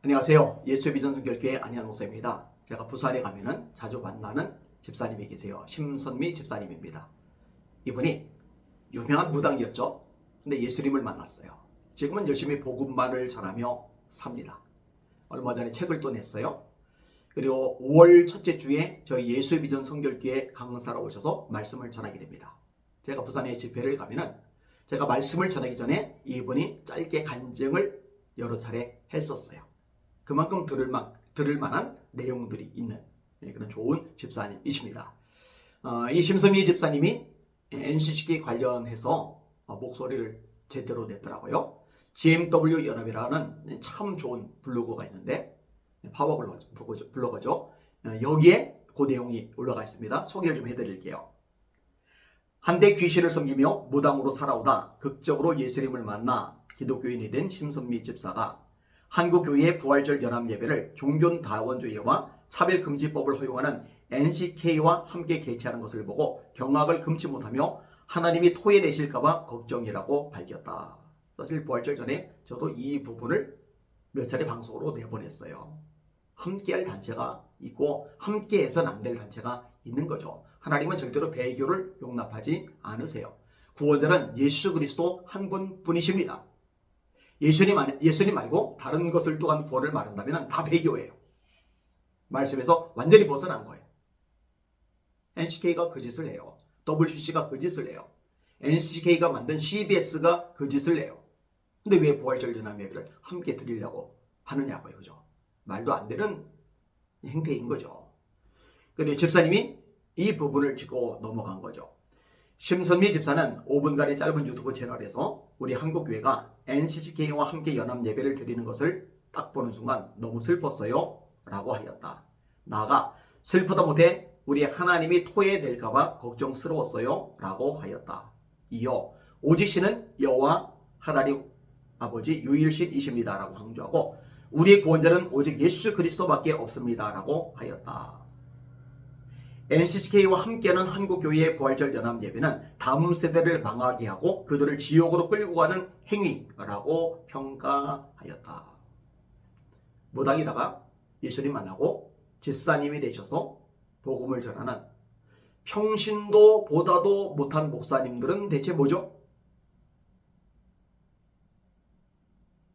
안녕하세요. 예수의 비전 성결교회 안희한 목사입니다. 제가 부산에 가면은 자주 만나는 집사님이 계세요. 심선미 집사님입니다. 이분이 유명한 무당이었죠. 근데 예수님을 만났어요. 지금은 열심히 복음만을 전하며 삽니다. 얼마 전에 책을 또 냈어요. 그리고 5월 첫째 주에 저희 예수의 비전 성결교회 강사로 오셔서 말씀을 전하게 됩니다. 제가 부산에 집회를 가면은 제가 말씀을 전하기 전에 이분이 짧게 간증을 여러 차례 했었어요. 그만큼 들을, 만, 들을 만한 내용들이 있는 예, 그런 좋은 집사님이십니다. 어, 이 심성미 집사님이 NCC기 관련해서 어, 목소리를 제대로 냈더라고요. GMW 연합이라는 참 좋은 블로그가 있는데 파워 블로그- 블로거죠. 어, 여기에 그 내용이 올라가 있습니다. 소개를 좀 해드릴게요. 한때 귀신을 섬기며 무당으로 살아오다 극적으로 예수님을 만나 기독교인이 된 심선미 집사가 한국교회의 부활절 연합 예배를 종교다원주의와 차별금지법을 허용하는 NCK와 함께 개최하는 것을 보고 경악을 금치 못하며 하나님이 토해내실까봐 걱정이라고 밝혔다. 사실 부활절 전에 저도 이 부분을 몇 차례 방송으로 내보냈어요. 함께할 단체가 있고 함께해서는 안 될 단체가 있는 거죠. 하나님은 절대로 배교를 용납하지 않으세요. 구원자는 예수 그리스도 한 분뿐이십니다. 예수님, 안- 예수님 말고 다른 것을 또한 구원을 말한다면 다 배교예요. 말씀에서 완전히 벗어난 거예요. NCK가 그 짓을 해요. WCC가 그 짓을 해요. NCK가 만든 CBS가 그 짓을 해요. 근데 왜 부활절 연합 예배를 함께 드리려고 하느냐고요. 그죠? 말도 안 되는 행태인 거죠. 근데 집사님이 이 부분을 짚고 넘어간 거죠. 심선미 집사는 5분간의 짧은 유튜브 채널에서 우리 한국교회가 NCCK와 함께 연합 예배를 드리는 것을 딱 보는 순간 너무 슬펐어요. 라고 하였다. 나아가 슬프다 못해 우리 하나님이 토해낼까봐 걱정스러웠어요. 라고 하였다. 이어 오직 씨는 여호와 하나님 아버지 유일신이십니다. 라고 강조하고 우리의 구원자는 오직 예수 그리스도밖에 없습니다. 라고 하였다. NCCK와 함께하는 한국교회의 부활절 연합 예배는 다음 세대를 망하게 하고 그들을 지옥으로 끌고 가는 행위라고 평가하였다. 무당이다가 예수님 만나고 집사님이 되셔서 복음을 전하는 평신도 보다도 못한 목사님들은 대체 뭐죠?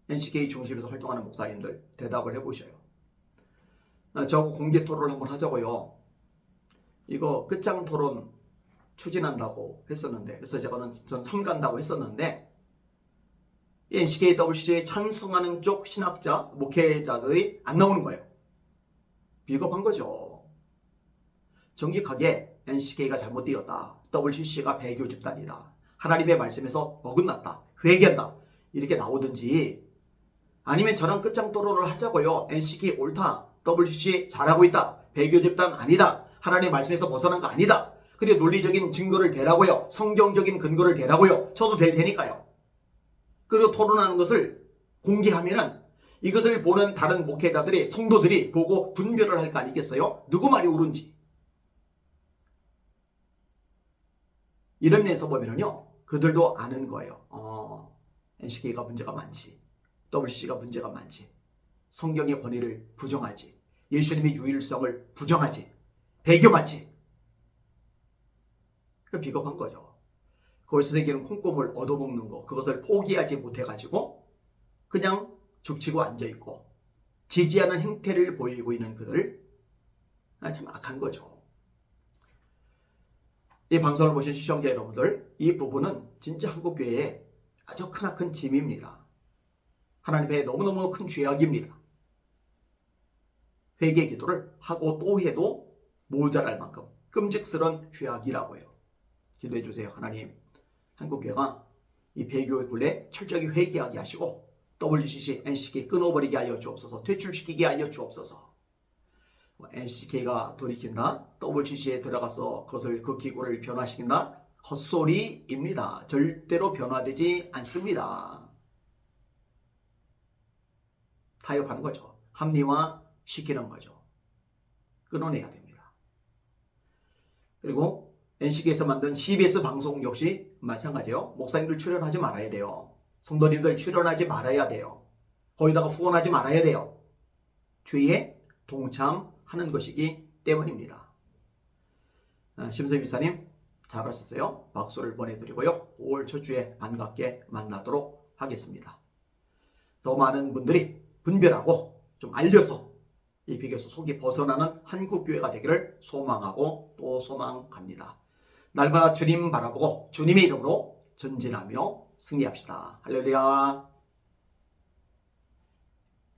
NCK 중심에서 활동하는 목사님들 대답을 해보셔요. 아, 저하고 공개 토론을 한번 하자고요. 이거 끝장 토론 추진한다고 했었는데 그래서 제가는 전 참가한다고 했었는데 NCKWC에 찬성하는 쪽 신학자, 목회자들이 안 나오는 거예요. 비겁한 거죠. 정직하게 NCK가 잘못되었다. WCC가 배교 집단이다. 하나님의 말씀에서 어긋났다. 회개한다. 이렇게 나오든지 아니면 저랑 끝장 토론을 하자고요. NCK 옳다. WCC 잘하고 있다. 배교 집단 아니다. 하나님의 말씀에서 벗어난 거 아니다. 그리고 논리적인 증거를 대라고요. 성경적인 근거를 대라고요. 저도 될 테니까요. 그리고 토론하는 것을 공개하면은 이것을 보는 다른 목회자들이 성도들이 보고 분별을 할 거 아니겠어요? 누구 말이 옳은지. 이런 면에서 보면은요. 그들도 아는 거예요. 어, NCK가 문제가 많지. WC가 문제가 많지. 성경의 권위를 부정하지. 예수님의 유일성을 부정하지. 배교 맞지. 그 비겁한 거죠. 생기는 콩고물 얻어먹는 거, 그것을 포기하지 못해가지고 그냥 죽치고 앉아있고 지지하는 행태를 보이고 있는 그들, 아, 참 악한 거죠. 이 방송을 보신 시청자 여러분들, 이 부분은 진짜 한국교회에 아주 크나큰 짐입니다. 하나님 앞에 너무너무 큰 죄악입니다. 회개 기도를 하고 또 해도 모자랄 만큼 끔찍스러운 죄악이라고요. 기도해 주세요. 하나님, 한국교회가 이 배교의 굴레 철저히 회개하게 하시고 WCC, NCK 끊어버리게 하여 주옵소서. 퇴출시키게 하여 주옵소서. NCK가 돌이킨다. WCC에 들어가서 그것을 그 기구를 변화시킨다. 헛소리입니다. 절대로 변화되지 않습니다. 타협하는 거죠. 합리화 시키는 거죠. 끊어내야 됩니다. 그리고 NCK에서 만든 CBS 방송 역시 마찬가지예요. 목사님들 출연하지 말아야 돼요. 성도님들 출연하지 말아야 돼요. 거기다가 후원하지 말아야 돼요. 죄에 동참하는 것이기 때문입니다. 아, 심세 비사님 잘하셨어요. 박수를 보내드리고요. 5월 첫 주에 반갑게 만나도록 하겠습니다. 더 많은 분들이 분별하고 좀 알려서 이 비교에서 속이 벗어나는 한국교회가 되기를 소망하고 또 소망합니다. 날마다 주님 바라보고 주님의 이름으로 전진하며 승리합시다. 할렐루야.